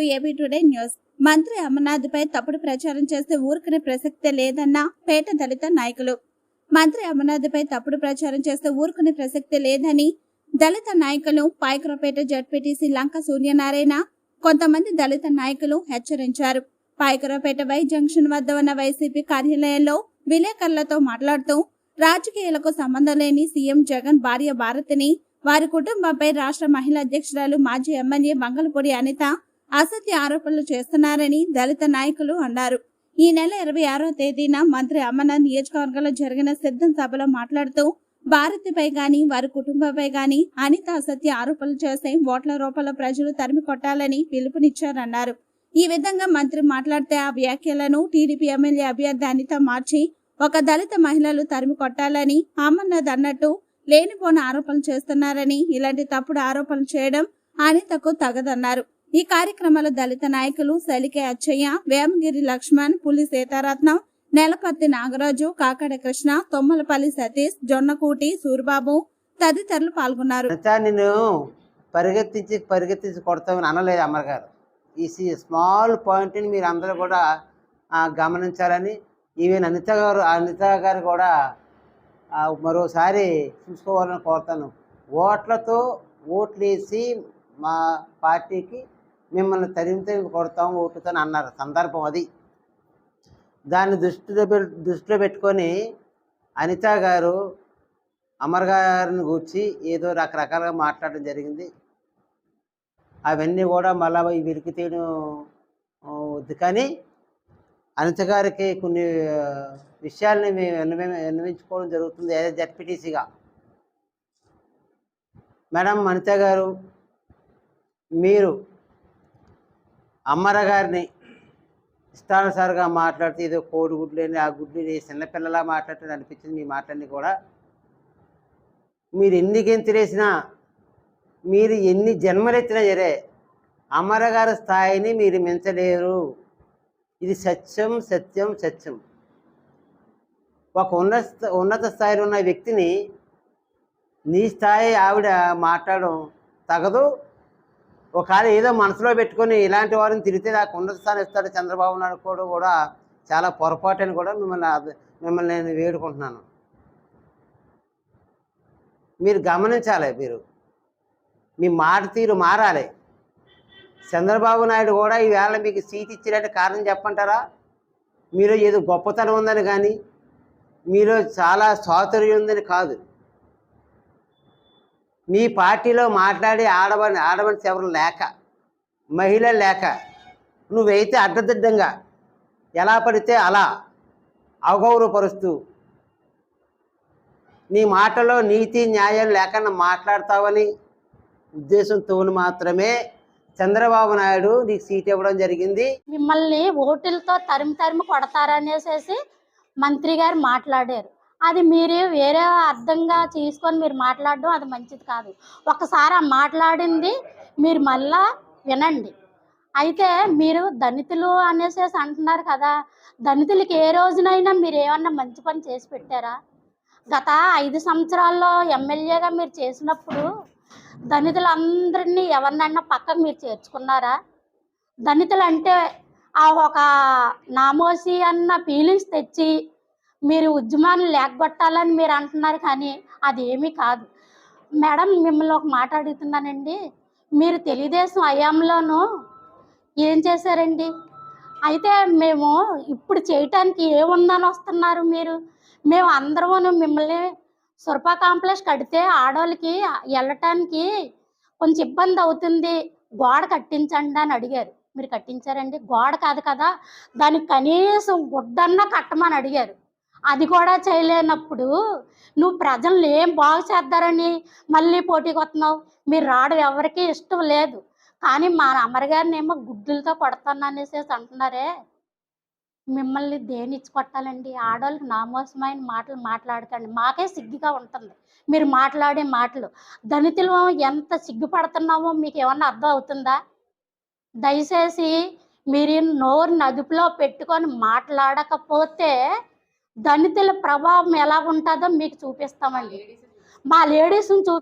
To AB today news. మంత్రి అమర్నాథ్పై తప్పుడు ప్రచారం చేస్తే ఊరుకునే ప్రసక్తే లేదన్న పేట దళిత నాయకులు. మంత్రి అమర్నాథ్ పై తప్పుడు ప్రచారం చేస్తే ఊరుకునే ప్రసక్తే లేదని దళిత నాయకులు పాయకరపేట జడ్పీటీసీ లంక సూర్యనారాయణ కొంతమంది దళిత నాయకులు హెచ్చరించారు. పాయకరపేట వై జంక్షన్ వద్ద ఉన్న వైసీపీ కార్యాలయంలో విలేకరులతో మాట్లాడుతూ రాజకీయాలకు సంబంధం లేని సీఎం జగన్ భార్య భారతిని వారి కుటుంబంపై రాష్ట్ర మహిళా అధ్యక్షురాలు మాజీ ఎమ్మెల్యే మంగళపూడి అనిత అసత్య ఆరోపణలు చేస్తున్నారని దళిత నాయకులు అన్నారు. ఈ నెల ఇరవై ఆరో తేదీన మంత్రి అమర్నాథ్ నియోజకవర్గంలో జరిగిన సిద్ధం సభలో మాట్లాడుతూ భారతిపై గాని వారి కుటుంబంపై గాని అనిత అసత్య ఆరోపణలు చేస్తే ఓట్ల రూపంలో ప్రజలు తరిమి కొట్టాలని పిలుపునిచ్చారన్నారు. ఈ విధంగా మంత్రి మాట్లాడితే ఆ వ్యాఖ్యలను టీడీపీ ఎమ్మెల్యే అభ్యర్థి అనిత మార్చి ఒక దళిత మహిళలు తరిమి కొట్టాలని అమర్నాథ్ అన్నట్టు లేనిపోని ఆరోపణలు చేస్తున్నారని ఇలాంటి తప్పుడు ఆరోపణలు చేయడం అనితకు తగదన్నారు. ఈ కార్యక్రమంలో దళిత నాయకులు సలికే అచ్చయ్య వేమగిరి లక్ష్మణ్ పులి సీతారత్నం నెలపర్తి నాగరాజు కాకడ కృష్ణ తొమ్మలపల్లి సతీష్ జొన్నకూటి సూరిబాబు తదితరులు పాల్గొన్నారు. అనిత పరిగెత్తించి పరిగెత్తించి కొడతామని అనలేదు అమ్మగారు. ఈ సి- స్మాల్ పాయింట్ని మీరు అందరూ కూడా గమనించాలని ఈవెన్ అనిత గారు అనిత గారు కూడా మరోసారి చూసుకోవాలని కోరుతాను. ఓట్లతో ఓట్లేసి మా పార్టీకి మిమ్మల్ని తరిమి తరిమి కొడతాం ఓటుతో అన్నారు. సందర్భం అది. దాన్ని దృష్టిలో పె- దృష్టిలో పెట్టుకొని అనిత గారు అమర్ గారిని కూర్చి ఏదో రకరకాలుగా మాట్లాడడం జరిగింది. అవన్నీ కూడా మళ్ళా వెలికి తీయడం వద్దు. కానీ అనిత గారికి కొన్ని విషయాల్ని మేము విన్నవి విన్నవించుకోవడం జరుగుతుంది ఏదో జడ్పీటీసీగా. మేడం అనిత గారు మీరు అమ్మరగారిని ఇష్టానుసారిగా ఇష్టానుసారంగా మాట్లాడితే ఏదో కోడి గుడ్లేని ఆ గుడ్లేని చిన్నపిల్లలా మాట్లాడుతుంది అనిపించింది మీ మాటలన్నీ కూడా. మీరు ఎన్ని గెంతులేసినా మీరు ఎన్ని జన్మలెత్తినా సరే అమరగారి స్థాయిని మీరు మించలేరు. ఇది సత్యం సత్యం సత్యం. ఒక ఉన్నత ఉన్నత స్థాయిలో ఉన్న వ్యక్తిని నీ స్థాయి ఆవిడ మాట్లాడడం తగదు. ఒకవేళ ఏదో మనసులో పెట్టుకొని ఇలాంటి వారిని తిరిగితే నాకు ఉన్నత స్థానం ఇస్తాడు చంద్రబాబు నాయుడు కూడా కూడా చాలా పొరపాటు అని కూడా మిమ్మల్ని మిమ్మల్ని నేను వేడుకుంటున్నాను. మీరు గమనించాలి మీరు. మీ మాట తీరు మారాలి. చంద్రబాబు నాయుడు కూడా ఈవేళ మీకు సీట్ ఇచ్చినట్టు కారణం చెప్పంటారా మీలో ఏదో గొప్పతనం ఉందని కానీ మీలో చాలా చాతుర్యం ఉందని కాదు. మీ పార్టీలో మాట్లాడి ఆడవని ఆడవని ఎవరు లేక మహిళ లేక నువ్వైతే అడ్డదిడ్డంగా ఎలా పడితే అలా అగౌరవపరుస్తూ నీ మాటలో నీతి న్యాయం లేకుండా మాట్లాడతావని ఉద్దేశంతో మాత్రమే చంద్రబాబు నాయుడు నీకు సీట్ ఇవ్వడం జరిగింది. మిమ్మల్ని ఓటులతో తరిమి తరిమి కొడతారనేసేసి మంత్రి గారు మాట్లాడారు. అది మీరు వేరే అర్థంగా తీసుకొని మీరు మాట్లాడడం అది మంచిది కాదు. ఒకసారి ఆ మాట్లాడింది మీరు మళ్ళా వినండి. అయితే మీరు దళితులు అనేసేసి అంటున్నారు కదా దళితులకి ఏ రోజునైనా మీరు ఏమన్నా మంచి పని చేసి పెట్టారా? గత ఐదు సంవత్సరాల్లో ఎమ్మెల్యేగా మీరు చేసినప్పుడు దళితులందరినీ ఎవరినన్నా పక్కకు మీరు చేర్చుకున్నారా? దళితులు అంటే ఆ ఒక నామోసి అన్న ఫీలింగ్స్ తెచ్చి మీరు ఉద్యమాన్ని లేకొట్టాలని మీరు అంటున్నారు కానీ అది ఏమీ కాదు. మేడం మిమ్మల్ని ఒక మాట అడుగుతున్నానండి. మీరు తెలుగుదేశం అయాంలోనూ ఏం చేశారండి? అయితే మేము ఇప్పుడు చేయటానికి ఏముందని వస్తున్నారు మీరు? మేము అందరము మిమ్మల్ని సురపా కాంప్లెక్స్ కడితే ఆడవాళ్ళకి వెళ్ళటానికి కొంచెం ఇబ్బంది అవుతుంది. గోడ కట్టించండి అని అడిగారు. మీరు కట్టించారండి? గోడ కాదు కదా దానికి కనీసం గుడ్డన్నా కట్టమని అడిగారు. అది కూడా చేయలేనప్పుడు నువ్వు ప్రజల్ని ఏం బాగు చేద్దారని మళ్ళీ పోటీకి వస్తున్నావు మీరు రావడం ఎవరికీ ఇష్టం లేదు. కానీ మా అమ్మగారిని ఏమో గుడ్డులతో కొడతాను అనేసి అంటున్నారే. మిమ్మల్ని దేని ఇచ్చి కొట్టాలండి ఆడవాళ్ళకి నామోసమైన మాటలు మాట్లాడకండి. మాకే సిగ్గుగా ఉంటుంది. మీరు మాట్లాడే మాటలు. దళితులు ఎంత సిగ్గుపడుతున్నామో మీకు ఏమన్నా అర్థం అవుతుందా? దయచేసి మీరు నోరు నదుపులో పెట్టుకొని మాట్లాడకపోతే దళితుల ప్రభావం ఎలా ఉంటుందో మీకు చూపిస్తామండి. మా లేడీస్ని చూ